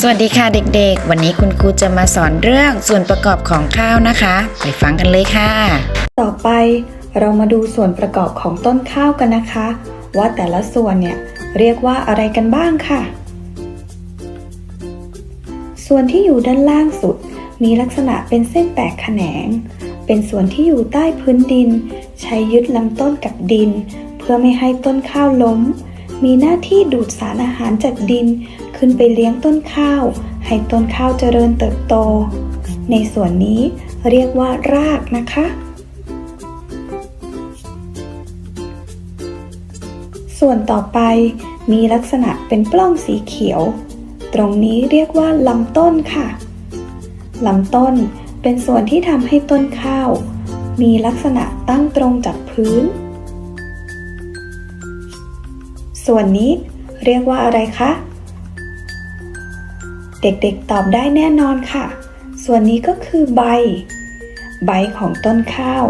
สวัสดีค่ะเด็กๆ วันนี้คุณครูจะมาสอนเรื่องส่วนประกอบของข้าวนะคะ ไปฟังกันเลยค่ะ ต่อไปเรามาดูส่วนประกอบของต้นข้าวกันนะคะ ว่าแต่ละส่วนเนี่ยเรียกว่าอะไรกันบ้างค่ะ ส่วนที่อยู่ด้านล่างสุด มีลักษณะเป็นเส้นแตกแขนง เป็นส่วนที่อยู่ใต้พื้นดิน ใช้ยึดลำต้นกับดิน เพื่อไม่ให้ต้นข้าวล้ม มีหน้าที่ดูดสารอาหารจากดิน ขึ้นไปเลี้ยงต้นข้าว ให้ต้นข้าวเจริญเติบโต ในส่วนนี้เรียกว่ารากนะคะ ส่วนต่อไปมีลักษณะเป็นปล้องสีเขียว ตรงนี้เรียกว่าลำต้นค่ะลำต้นเป็นส่วนที่ทำให้ต้นข้าว มีลักษณะตั้งตรงจากพื้น ส่วนนี้เรียกว่าอะไรคะ เด็กๆตอบได้แน่นอนค่ะ ส่วนนี้ก็คือใบ ใบของต้นข้าว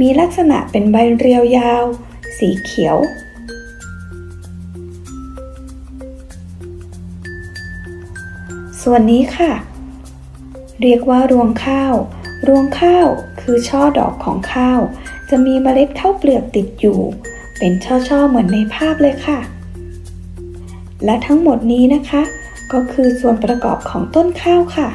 มีลักษณะเป็นใบเรียวยาว สีเขียว ส่วนนี้ค่ะ เรียกว่ารวงข้าว รวงข้าวคือช่อดอกของข้าว จะมีเมล็ดข้าวเปลือกติดอยู่ เป็นช่อๆเหมือนในภาพเลยค่ะ และทั้งหมดนี้นะคะ ก็คือส่วนประกอบของต้นข้าวค่ะ